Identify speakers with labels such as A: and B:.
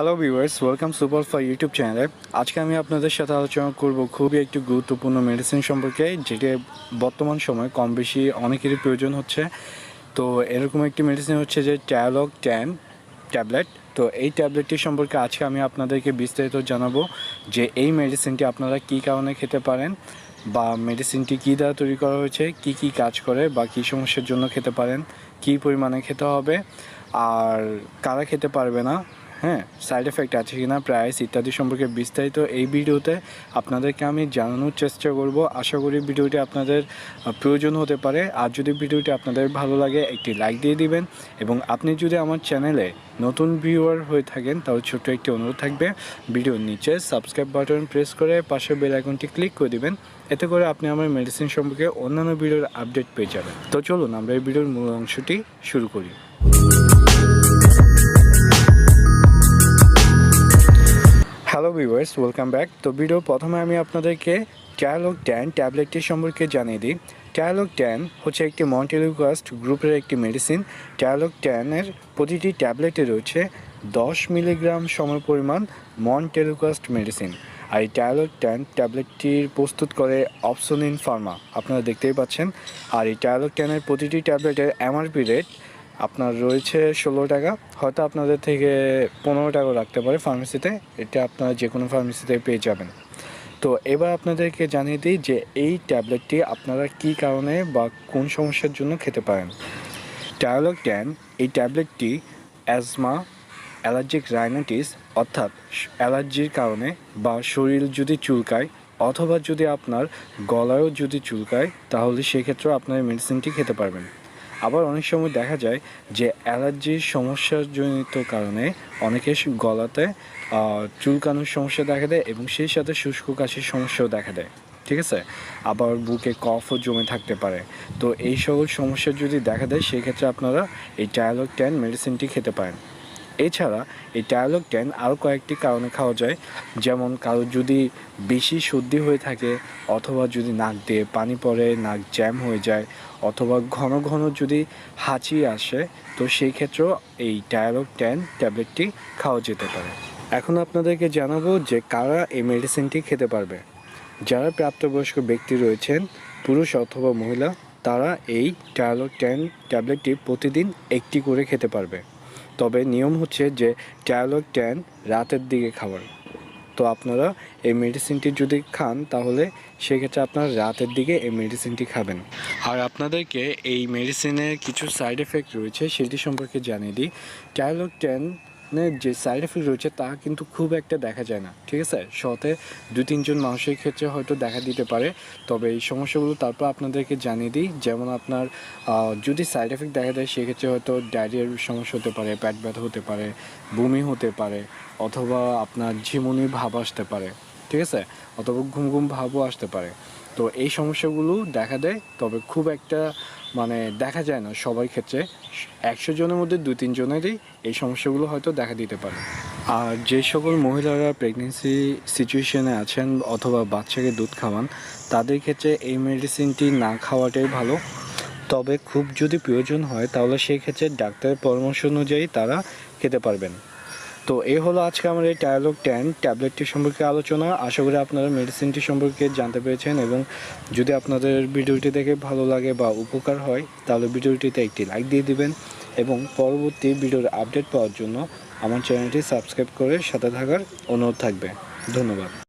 A: Hello viewers welcome super for YouTube চ্যানেলে আজকে আমি আপনাদের সাথে আলোচনা করব খুবই একটি গুরুত্বপূর্ণ মেডিসিন সম্পর্কে, যেটি বর্তমান সময় কম বেশি অনেকেরই প্রয়োজন হচ্ছে। তো এরকম একটি মেডিসিন হচ্ছে যে ট্যালক ট্যান ট্যাবলেট তো এই ট্যাবলেটটি সম্পর্কে আজকে আমি আপনাদেরকে বিস্তারিত জানাব যে এই মেডিসিনটি আপনারা কী কারণে খেতে পারেন বা মেডিসিনটি কী দ্বারা তৈরি করা হয়েছে, কি কি কাজ করে বা কী সমস্যার জন্য খেতে পারেন, কী পরিমাণে খেতে হবে, আর কারা খেতে পারবে না হ্যাঁ সাইড এফেক্ট আছে কি না প্রাইস ইত্যাদি সম্পর্কে বিস্তারিত এই ভিডিওতে আপনাদেরকে আমি জানানোর চেষ্টা করব। আশা করি ভিডিওটি আপনাদের প্রয়োজন হতে পারে। আর যদি ভিডিওটি আপনাদের ভালো লাগে, একটি লাইক দিয়ে দিবেন। এবং আপনি যদি আমার চ্যানেলে নতুন ভিউয়ার হয়ে থাকেন, তাহলে ছোট্ট একটি অনুরোধ থাকবে। ভিডিওর নিচে সাবস্ক্রাইব বাটন প্রেস করে পাশে বেল আইকনটি ক্লিক করে দিবেন। এতে করে আপনি আমার মেডিসিন সম্পর্কে অন্যান্য ভিডিওর আপডেট পেয়ে যাবেন। তো চলুন আমরা এই ভিডিওর মূল অংশটি শুরু করি। হ্যালো ভিউয়ার্স ওয়েলকাম ব্যাক তো ভিডিও প্রথমে আমি আপনাদেরকে ট্যালোক ট্যান ট্যাবলেটটি সম্পর্কে জানিয়ে দিই। ট্যালোক ট্যান হচ্ছে একটি মন্টেলিকাস্ট গ্রুপের একটি মেডিসিন ট্যালোক ট্যানের প্রতিটি ট্যাবলেটে রয়েছে দশ মিলিগ্রাম সমপরিমাণ মন্টেলিকাস্ট মেডিসিন আর এই ট্যালোক ট্যান ট্যাবলেটটির প্রস্তুত করে অপসোনিন ফার্মা আপনারা দেখতেই পাচ্ছেন। আর এই ট্যালোক ট্যানের প্রতিটি ট্যাবলেটের এমআরপি রেট আপনার রয়েছে ষোলো টাকা। হয়তো আপনাদের থেকে পনেরো টাকা রাখতে পারে ফার্মেসিতে এটা আপনারা যে কোনো ফার্মেসিতে পেয়ে যাবেন। তো এবার আপনাদেরকে জানিয়ে দিই যে এই ট্যাবলেটটি আপনারা কী কারণে বা কোন সমস্যার জন্য খেতে পারেন। টায়ালক ট্যান এই ট্যাবলেটটি অ্যাজমা অ্যালার্জিক রাইনাইটিস অর্থাৎ অ্যালার্জির কারণে বা শরীর যদি চুলকায় অথবা যদি আপনার গলায়ও যদি চুলকায়, তাহলে সেক্ষেত্রেও আপনার মেডিসিনটি খেতে পারবেন। আবার অনেক সময় দেখা যায় যে অ্যালার্জির সমস্যাজনিত কারণে অনেকের গলাতে চুলকানোর সমস্যা দেখা দেয় এবং সেই সাথে শুষ্ক কাশির সমস্যাও দেখা দেয়। ঠিক আছে? আবার বুকে কফও জমে থাকতে পারে। তো এই সকল সমস্যা যদি দেখা দেয়, সেক্ষেত্রে আপনারা এই টায়ালক টেন মেডিসিনটি খেতে পারেন। এছাড়া এই টায়ালক টেন আরও কয়েকটি কারণে খাওয়া যায়। যেমন কারও যদি বেশি সর্দি হয়ে থাকে অথবা যদি নাক দিয়ে পানি পড়ে, নাক জ্যাম হয়ে যায় অথবা ঘন ঘন যদি হাঁচি আসে, তো সেই ক্ষেত্রেও এই টায়ালক ট্যান ট্যাবলেটটি খাওয়া যেতে পারে। এখন আপনাদেরকে জানাব যে কারা এই মেডিসিনটি খেতে পারবে। যারা প্রাপ্তবয়স্ক ব্যক্তি রয়েছেন, পুরুষ অথবা মহিলা, তারা এই টায়ালক ট্যান ট্যাবলেটটি প্রতিদিন একটি করে খেতে পারবে। তবে নিয়ম হচ্ছে যে ট্যাবলেট ট্যান রাতের দিকে খাবার। তো আপনারা এই মেডিসিনটি যদি খান, তাহলে সেক্ষেত্রে আপনারা রাতের দিকে এই মেডিসিনটি খাবেন। আর আপনাদেরকে এই মেডিসিনের কিছু সাইড এফেক্ট রয়েছে, সেটি সম্পর্কে জানিয়ে দিই। টায়ালক টেন যে সাইড এফেক্ট রয়েছে তা কিন্তু খুব একটা দেখা যায় না, ঠিক আছে? শতে দু তিনজন মানুষের ক্ষেত্রে হয়তো দেখা দিতে পারে, তবে এই সমস্যাগুলো তারপর আপনাদেরকে জানিয়ে দিই। যেমন আপনার যদি সাইড এফেক্ট দেখা যায় সেক্ষেত্রে হয়তো ডায়রিয়ার সমস্যা হতে পারে, পেট ব্যথা হতে পারে, বমি হতে পারে, অথবা আপনার ঝিমুনির ভাব আসতে পারে, ঠিক আছে? অথবা ঘুম ঘুম ভাবও আসতে পারে। তো এই সমস্যাগুলো দেখা দেয়, তবে খুব একটা মানে দেখা যায় না সবার ক্ষেত্রে। একশো জনের মধ্যে দু তিন জনেরই এই সমস্যাগুলো হয়তো দেখা দিতে পারে। আর যে সকল মহিলারা প্রেগনেন্সি সিচুয়েশনে আছেন অথবা বাচ্চাকে দুধ খাওয়ান, তাদের ক্ষেত্রে এই মেডিসিনটি না খাওয়াটাই ভালো। তবে খুব যদি প্রয়োজন হয়, তাহলে সেই ক্ষেত্রে ডাক্তারের পরামর্শ অনুযায়ী তারা খেতে পারবেন। তো এ হলো আজকে আমার এই টায়ালগ টেন ট্যাবলেটটি সম্পর্কে আলোচনা। আশা করি আপনারা মেডিসিনটি সম্পর্কে জানতে পেরেছেন এবং যদি আপনাদের ভিডিওটি দেখে ভালো লাগে বা উপকার হয়, তাহলে ভিডিওটিতে একটি লাইক দিয়ে দিবেন এবং পরবর্তী ভিডিওর আপডেট পাওয়ার জন্য আমার চ্যানেলটি সাবস্ক্রাইব করে সাথে থাকার অনুরোধ থাকবে। ধন্যবাদ।